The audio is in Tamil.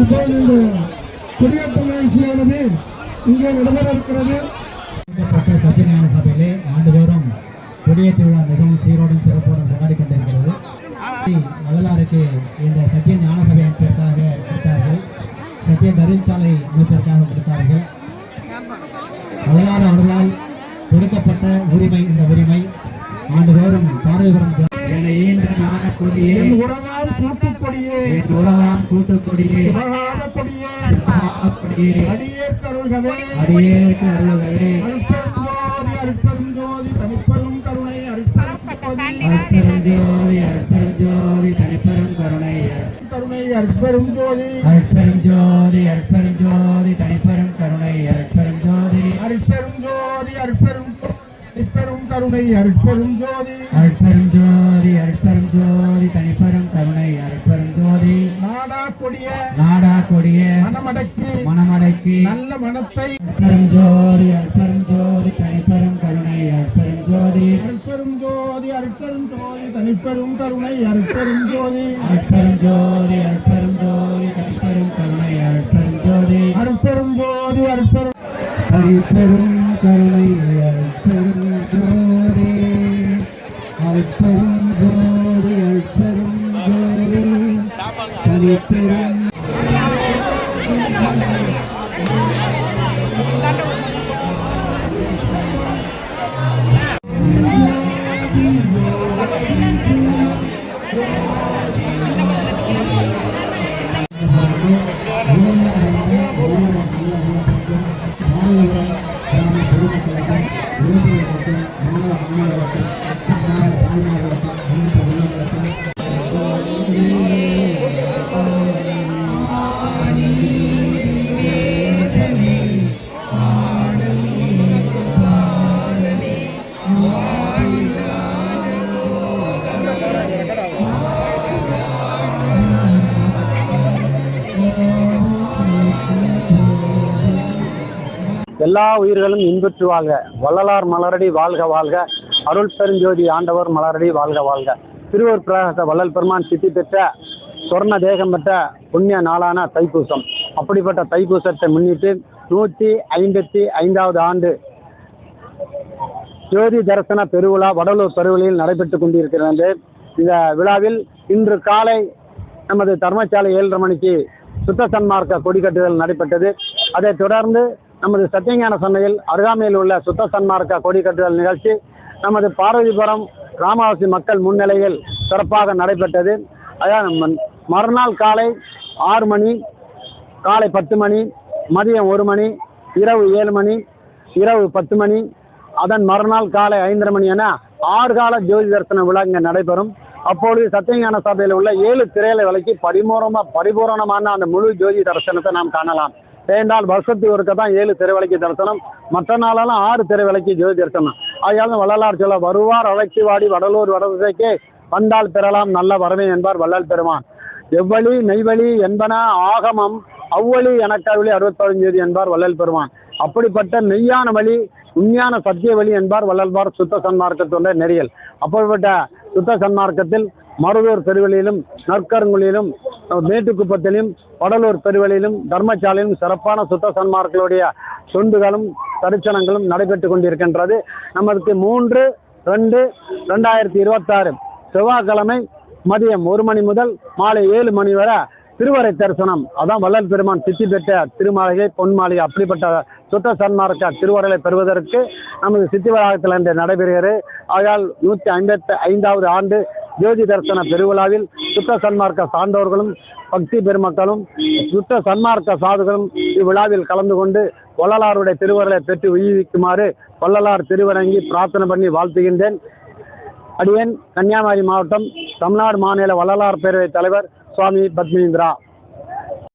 இப்போது இந்த குடியேற்ற நிகழ்ச்சியானது இங்கே நடைபெற இருக்கிறது. சத்தியஞான சபையிலே ஆண்டுதோறும் கொடியேற்ற விழா மிகவும் சீரோடும் சிறப்போடும் கொண்டாடி கொண்டிருக்கிறது. வள்ளலாருக்கு இந்த சத்திய ஞான சபை அமைப்பிற்காக கொடுத்தார்கள். சத்திய தருச்சாலை அமைப்பிற்காக கொடுத்தார்கள். வள்ளலார் அவர்களால் கொடுக்கப்பட்ட உரிமை இந்த உரிமை ஆண்டுதோறும் ஞான கொடியே உறவாம் கூட்டுக்கொடியே உறவாம் கூட்டுக்கொடியே கொடியே அடியேற் கருள்களே அடியேற்கு அருள்களே அருட்பெரும் ஜோதி அருட்பெரும் தனிப்பெரும் கருணை. அருட்பெரும் ஜோதி அற்பெரும் ஜோதி தனிப்பெரும் கருணை. கருணை அருட்பெரும் ஜோதி. அற்பெரும் ஜோதி அற்பெரும் ஜோதி தனிப்பெரும் கருணை அற்பெரும் ஜோதி. அருட்பெரும் ஜோதி அருட்பெரும் தனிப்பெரும் கருணை அருட்பெரும் ஜோதி. அற்பெரும் அருட்பெரும் ஜோதி அருட்பெரும் ஜோதி தனிப்பெரும் கருணை அருட்பெரும் ஜோதி. அற்பெரும் ஜோதி அற்பெரும் ஜோதி தனிப்பெரும் கருணை அற்பெரும் ஜோதி. அருட்பெரும் ஜோதி அருட்பெரும் அருட்பெரும் கருணை அருட்பெரும் ஜோதி. அருட்பெரும் ஜோதி அருட்பெரும் ஜோதி. தனிப்பெரும் Amen. எல்லா உயிர்களும் இன்புற்று வாழ்க. வள்ளலார் மலரடி வாழ்க வாழ்க. அருள் பெருஞ்சோதி ஆண்டவர் மலரடி வாழ்க வாழ்க. திருவூர் பிரகாச வள்ளல் பெருமான் சித்தி பெற்ற சொர்ண தேகம் பெற்ற புண்ணிய நாளான தைப்பூசம். அப்படிப்பட்ட தைப்பூசத்தை முன்னிட்டு நூற்றி ஐம்பத்தி ஐந்தாவது ஆண்டு ஜோதி தரிசன பெருவிழா வடலூர் பெருவிழையில் நடைபெற்று கொண்டிருக்கிறது. இந்த விழாவில் இன்று காலை நமது தர்மசாலை ஏழரை மணிக்கு சுத்த சன்மார்க்க கொடிக்கட்டுதல் நடைபெற்றது. அதைத் தொடர்ந்து நமது சத்தியஞான சந்தையில் அருகாமையில் உள்ள சுத்த சன்மார்க்க கொடிக்கட்டுதல் நிகழ்ச்சி நமது பார்வதிபுரம் கிராமவாசி மக்கள் முன்னிலையில் சிறப்பாக நடைபெற்றது. அதாவது மறுநாள் காலை ஆறு மணி காலை பத்து மணி மதியம் ஒரு மணி இரவு ஏழு மணி இரவு பத்து மணி அதன் மறுநாள் காலை ஐந்தரை மணி என ஆறுகால ஜோதி தரிசன விழா இங்கே நடைபெறும். அப்பொழுது சத்தியஞான சபையில் உள்ள ஏழு திரையில விலைக்கு பரிபூரணமா பரிபூரணமான அந்த முழு ஜோதி தரிசனத்தை நாம் காணலாம். ஏனென்றால் வருஷத்துக்கு ஒருக்க தான் ஏழு திரைவிலைக்கு தரிசனம். மற்ற நாளெல்லாம் ஆறு திரைவிலைக்கு ஜோதி தரிசனம். ஆகியாலும் வள்ளலார் சொல்ல வருவார் அழைச்சி வாடி வடலூர் வடதிசைக்கே வந்தால் பெறலாம் நல்ல வரவே என்பார் வள்ளல் பெருமான். எவ்வழி நெய்வழி என்பன ஆகமம் அவ்வழி எனக்கவழி அறுபத்தொழிஞ்செய்தி என்பார் வள்ளல் பெருமான். அப்படிப்பட்ட மெய்யான வழி உண்மையான சத்திய வழி என்பார் வள்ளல்பார் சுத்த சன்மார்க்கத்துடைய நெறியல். அப்படிப்பட்ட சுத்த சன்மார்க்கத்தில் மருதூர் பெருவெளியிலும் நற்கருங்குழியிலும் மேட்டுக்குப்பத்திலும் வடலூர் பெருவெளியிலும் தர்மசாலையிலும் சிறப்பான சுத்த சன்மார்களுடைய தொண்டுகளும் தரிசனங்களும் நடைபெற்று கொண்டிருக்கின்றது. நமக்கு மூன்று ரெண்டு ரெண்டாயிரத்தி இருபத்தாறு செவ்வாய்க்கிழமை மதியம் ஒரு மணி முதல் மாலை ஏழு மணி வரை திருவரை தரிசனம். அதான் வள்ளல் பெருமான் சித்தி பெற்ற திருமாளிகை பொன்மாளிகை அப்படிப்பட்ட சுத்த சன்மார்க்க திருவரலை பெறுவதற்கு நமது சித்தி வளாகத்தில் இன்று நடைபெறுகிறது. ஆகையால் நூற்றி ஐம்பத்தி ஐந்தாவது ஆண்டு ஜோதி தரிசன பெருவிழாவில் சுத்த சன்மார்க்க சார்ந்தவர்களும் பக்தி பெருமக்களும் சுத்த சன்மார்க்க சாதுகளும் இவ்விழாவில் கலந்து கொண்டு வள்ளலாருடைய திருவருளை பெற்று உயிர்க்குமாறு வள்ளலார் திருவரங்கி பிரார்த்தனை பண்ணி வாழ்த்துகின்றேன். அடியன் கன்னியாகுமரி மாவட்டம் தமிழ்நாடு மாநில வள்ளலார் பேரவைத் தலைவர் சுவாமி பத்மேந்திரா.